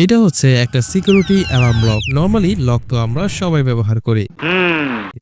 এইটা হচ্ছে একটা security alarm lock normally lock তো আমরা সবাই ব্যবহার করি।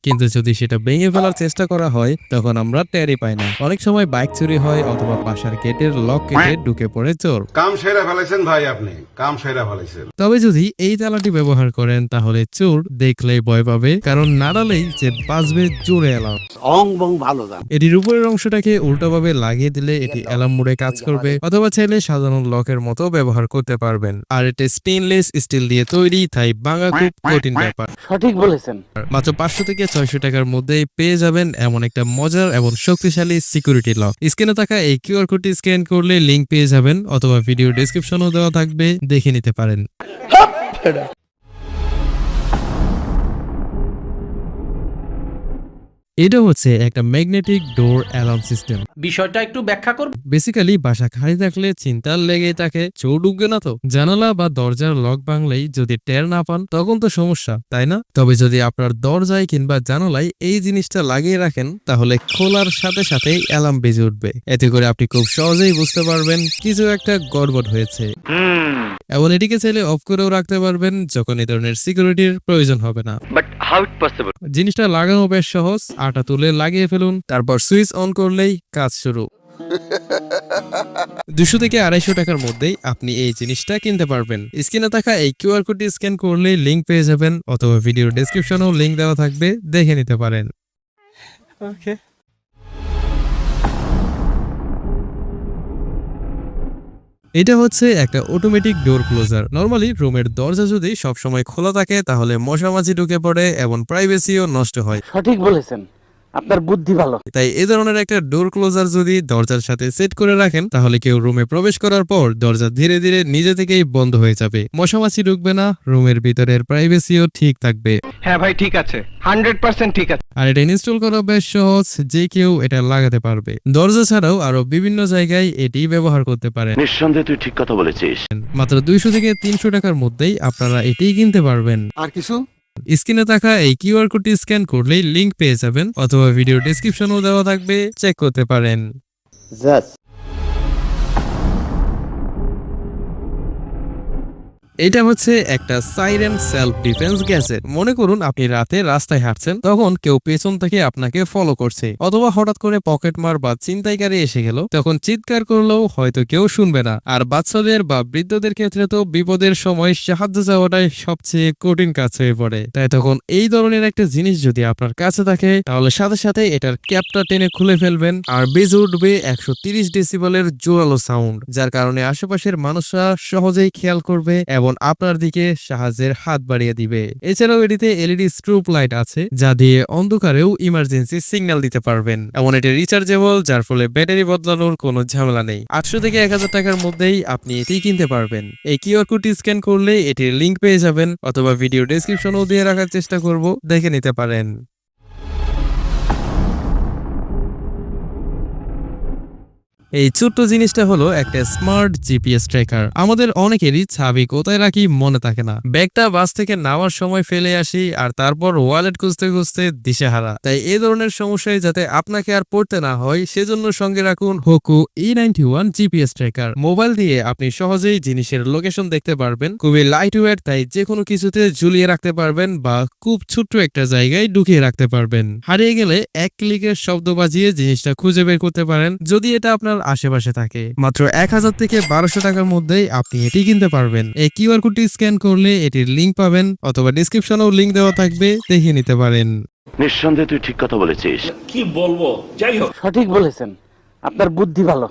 কিন্তু যদি সেটা ভেঙে ফেলার চেষ্টা করা হয় তখন আমরা টেরই পাই না। অনেক সময় বাইক চুরি হয় অথবা বাসার গেটের লক কেটে ঢুকে পড়ে চোর। কাম সেরা ফেলেছেন ভাই আপনি। কাম সেরা ফেলেছেন। তবে যদি এই তালাটি ব্যবহার করেন তাহলে চোর দেখলেই ভয় পাবে কারণ নাড়ালেই যে বাজবে জোরে অ্যালার্ম অং বং ভালো দাম এটির উপরের অংশটাকে উল্টোভাবে লাগিয়ে দিলে এটি অ্যালার্ম মোডে কাজ করবে অথবা চাইলে সাধারণ লকের মতো ব্যবহার করতে পারবেন। আর এটা স্টেনলেস স্টিল দিয়ে তৈরি তাই ভাঙা খুব কঠিন ব্যাপার। সঠিক বলেছেন। মাত্র পাঁচশো থেকে ছয়শো টাকার মধ্যে পেয়ে যাবেন এমন একটা মজার এবং শক্তিশালী সিকিউরিটি লক স্ক্রিনে থাকা এই কিউআর কোডটি স্ক্যান করলে লিংক পেয়ে যাবেন অথবা ভিডিও ডেসক্রিপশনও দেওয়া থাকবে দেখে নিতে পারেন। এটা হচ্ছে একটা ম্যাগনেটিক ডোর অ্যালার্ম সিস্টেম বিষয়টা একটু ব্যাখ্যা করব? বেসিক্যালি বাসা খালি থাকলে চিন্তার লেগে থাকে চোর ঢুকবে না তো। জানালা বা দরজার লক ভাঙলেই যদি টের না পান তখন তো সমস্যা তাই না? তবে যদি আপনার দরজায় কিংবা জানালায় এই জিনিসটা লাগিয়ে রাখেন তাহলে খোলার সাথে সাথে অ্যালার্ম বেজে উঠবে। এতে করে আপনি খুব সহজেই বুঝতে পারবেন কিছু একটা গড়বড় হয়েছে। এবং এটিকে চাইলে অফ করেও রাখতে পারবেন যখন এই ধরনের সিকিউরিটির প্রয়োজন হবে না? জিনিসটা লাগানো বেশ সহজ আটা তুলে লাগিয়ে ফেলুন। তারপর সুইচ অন করলেই কাজ শুরু। দুশো থেকে আড়াইশো টাকার মধ্যেই আপনি এই জিনিসটা কিনতে পারবেন। স্ক্রিনে থাকা এই কিউআর কোডটি স্ক্যান করলেই লিঙ্ক পেয়ে যাবেন অথবা ভিডিওর ডেসক্রিপশনেও লিঙ্ক দেওয়া থাকবে দেখে নিতে পারেন। এটা হচ্ছে একটা অটোমেটিক ডোর ক্লোজার নর্মালি রুমের দরজা যদি সবসময় খোলা থাকে, তাহলে মশামাছি ঢুকে পড়ে এবং প্রাইভেসিও নষ্ট হয়। সঠিক বলেছেন। আপনার বুদ্ধি ভালো। তাই এ ধরনের একটা ডোর ক্লোজার যদি দরজার সাথে সেট করে রাখেন তাহলে কেউ রুমে প্রবেশ করার পর দরজা ধীরে ধীরে নিজে থেকেই বন্ধ হয়ে যাবে। মশামাছি ঢুকবে না রুমের ভিতরের প্রাইভেসিও ঠিক থাকবে। হ্যাঁ ভাই ঠিক আছে। হান্ড্রেড পার্সেন্ট ঠিক আছে। আর এটা ইনস্টল করা বেশ সহজ যে কেউ এটা লাগাতে পারবে। দরজা ছাড়াও আরও বিভিন্ন জায়গায় এটি ব্যবহার করতে পারেন। নিঃসন্দেহে তুই ঠিক কথা বলেছিস। মাত্র দুইশো থেকে তিনশো টাকার মধ্যেই আপনারা এটিই কিনতে পারবেন। আর কিছু? স্ক্রিনে থাকা এই কিউআর কোডটি স্ক্যান করলেই লিংক পেয়ে যাবেন, অথবা ভিডিও ডেসক্রিপশনও দেওয়া থাকবে। চেক করতে পারেন। এটা হচ্ছে একটা সাইরেন সেলফ ডিফেন্স গ্যাজেট মনে করুন, আপনি রাতে রাস্তায় হাঁটছেন, তখন কেউ পেছন থেকে আপনাকে ফলো করছে। অথবা হঠাৎ করে পকেট মার বা ছিনতাইকারী এসে গেল, তখন চিৎকার করলেও হয়তো কেউ শুনবে না। আর বাচ্চাদের বা বৃদ্ধদের ক্ষেত্রে তো বিপদের সময় সাহায্য চাওয়াটাই সবচেয়ে কঠিন কাজ হয়ে পড়ে। তাই তখন এই ধরনের একটা জিনিস যদি আপনার কাছে থাকে, তাহলে সাথে সাথে এটার ক্যাপটা টেনে খুলে ফেলবেন আর বেজে উঠবে একশো তিরিশ ডেসিবলের জোরালো সাউন্ড যার কারণে আশেপাশের মানুষরা সহজেই খেয়াল করবে এবং আপনার দিকে সাহায্যের হাত বাড়িয়ে দিবে। এছাড়াও এটিতে এলইডি স্ট্রুপ লাইট আছে, যা দিয়ে অন্ধকারেও ইমার্জেন্সি সিগন্যাল দিতে পারবেন। এমন এটি রিচার্জেবল যার ফলে ব্যাটারি বদলানোর কোনো ঝামেলা নেই। আটশো থেকে এক হাজার টাকার মধ্যেই আপনি এটি কিনতে পারবেন। এই কিউআর কোডটি স্ক্যান করলে এটির লিংক পেয়ে যাবেন, অথবা ভিডিও ডেসক্রিপশনও দিয়ে রাখার চেষ্টা করব, দেখে নিতে পারেন। এই ছোট্ট জিনিসটা হলো একটা স্মার্ট জিপিএস ট্র্যাকার। আমাদের অনেকেরই ছাবি কোথায় রাখি মনে থাকে না। ব্যাগটা বাস থেকে নামার সময় ফেলে আসি আর তারপর ওয়ালেট খুঁজতে খুঁজতে দিশেহারা। তাই এই ধরনের সমস্যায় যাতে আপনাকে আর পড়তে না হয়, সেজন্য সঙ্গে রাখুন হোকু E ninety one GPS tracker. Mobile দিয়ে আপনি সহজেই জিনিসের লোকেশন দেখতে পারবেন। খুবই লাইট ওয়েট তাই যে কোনো কিছুতে ঝুলিয়ে রাখতে পারবেন বা খুব ছোট্ট একটা জায়গায় ঢুকিয়ে রাখতে পারবেন। হারিয়ে গেলে এক ক্লিকের শব্দ বাজিয়ে জিনিসটা খুঁজে বের করতে পারেন। যদি এটা আপনার আশেপাশে থাকে। মাত্র এক হাজার থেকে বারোশো টাকার মধ্যেই আপনি এটি কিনতে পারবেন। এই কিউআর কোডটি স্ক্যান করলে এটির লিঙ্ক পাবেন অথবা ডিসক্রিপশনেও লিঙ্ক দেওয়া থাকবে দেখে নিতে পারেন। নিঃসন্দেহে তুই ঠিক কথা বলেছিস। কি বলব? যাই হোক। সঠিক বলেছেন। আপনার বুদ্ধি ভালো।